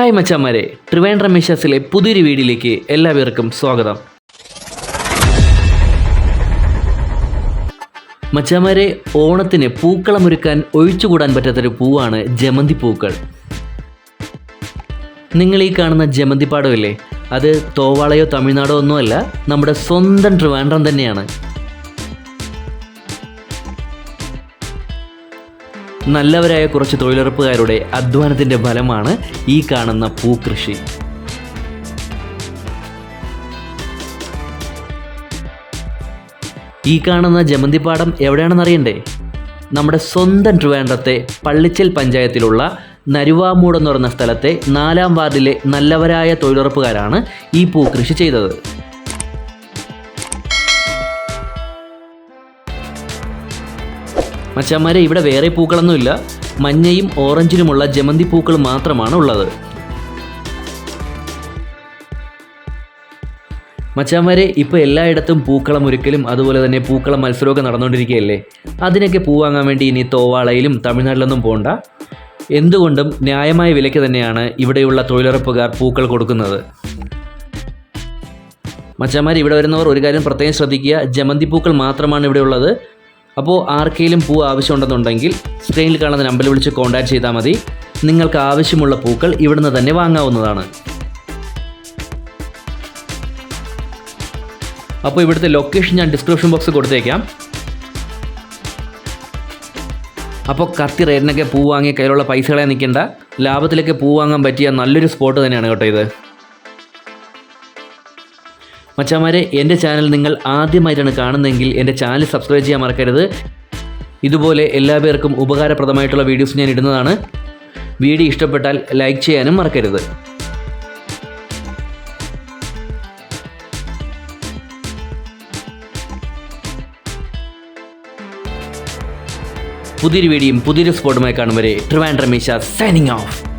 Hi മച്ചാമാരെ ട്രിവാൻഡ്രം മിഷസിലെ പുതിയൊരു വീഡിയോയിലേക്ക് എല്ലാവർക്കും സ്വാഗതം. മച്ചാമാരെ ഓണത്തിന് പൂക്കളമൊരുക്കാൻ ഒഴിച്ചുകൂടാൻ പറ്റാത്തൊരു പൂവാണ് ജമന്തി പൂക്കൾ. നിങ്ങൾ ഈ കാണുന്ന ജമന്തി പാടമില്ലേ അത് തോവാളയോ തമിഴ്നാടോ ഒന്നുമല്ല നമ്മുടെ സ്വന്തം ട്രിവാൻഡ്രം തന്നെയാണ്. നല്ലവരായ കുറച്ച് തൊഴിലുറപ്പുകാരുടെ അധ്വാനത്തിന്റെ ഫലമാണ് ഈ കാണുന്ന പൂക്കൃഷി. ഈ കാണുന്ന ജമന്തിപ്പാടം എവിടെയാണെന്ന് അറിയണ്ടേ? നമ്മുടെ സ്വന്തം ട്രിവാൻഡ്രത്തെ പള്ളിച്ചൽ പഞ്ചായത്തിലുള്ള നരുവാമൂട് എന്ന് പറയുന്ന സ്ഥലത്തെ നാലാം വാർഡിലെ നല്ലവരായ തൊഴിലുറപ്പുകാരാണ് ഈ പൂക്കൃഷി ചെയ്തത്. മച്ചാന്മാരെ ഇവിടെ വേറെ പൂക്കളൊന്നുമില്ല. മഞ്ഞയും ഓറഞ്ചിലുമുള്ള ജമന്തി പൂക്കൾ മാത്രമാണ് ഉള്ളത്. മച്ചാന്മാരെ ഇപ്പോൾ എല്ലായിടത്തും പൂക്കളം ഒരുക്കലും അതുപോലെ തന്നെ പൂക്കളം മത്സരമൊക്കെ നടന്നുകൊണ്ടിരിക്കുകയല്ലേ? അതിനൊക്കെ പൂ വാങ്ങാൻ വേണ്ടി ഇനി തോവാളയിലും തമിഴ്നാട്ടിലൊന്നും പോകണ്ട എന്തുകൊണ്ടും ന്യായമായ വിലയ്ക്ക് തന്നെയാണ് ഇവിടെയുള്ള തൊഴിലുറപ്പുകാർ പൂക്കൾ കൊടുക്കുന്നത്. മച്ചാന്മാർ ഇവിടെ വരുന്നവർ ഒരു കാര്യം പ്രത്യേകം ശ്രദ്ധിക്കുക. ജമന്തി പൂക്കൾ മാത്രമാണ് ഇവിടെ ഉള്ളത്. അപ്പോൾ ആർക്കെങ്കിലും പൂ ആവശ്യമുണ്ടെന്നുണ്ടെങ്കിൽ സ്ക്രീനിൽ കാണുന്ന നമ്പറിൽ വിളിച്ച് കോൺടാക്ട് ചെയ്താൽ മതി. നിങ്ങൾക്ക് ആവശ്യമുള്ള പൂക്കൾ ഇവിടുന്ന് തന്നെ വാങ്ങാവുന്നതാണ്. അപ്പോൾ ഇവിടുത്തെ ലൊക്കേഷൻ ഞാൻ ഡിസ്ക്രിപ്ഷൻ ബോക്സ് കൊടുത്തേക്കാം. അപ്പോൾ കത്തി റേറ്റിനൊക്കെ പൂ വാങ്ങി കയ്യിലുള്ള പൈസകളെ നിൽക്കേണ്ട ലാഭത്തിലൊക്കെ പൂ വാങ്ങാൻ പറ്റിയ നല്ലൊരു സ്പോട്ട് തന്നെയാണ് കേട്ടോ ഇത്. മച്ചാമാരെ എന്റെ ചാനൽ നിങ്ങൾ ആദ്യമായിട്ടാണ് കാണുന്നതെങ്കിൽ എന്റെ ചാനൽ സബ്സ്ക്രൈബ് ചെയ്യാൻ മറക്കരുത്. ഇതുപോലെ എല്ലാ പേർക്കും ഉപകാരപ്രദമായിട്ടുള്ള വീഡിയോസ് ഞാൻ ഇടുന്നതാണ്. വീഡിയോ ഇഷ്ടപ്പെട്ടാൽ ലൈക്ക് ചെയ്യാനും മറക്കരുത്. വീഡിയോയും വരെ ഓഫ്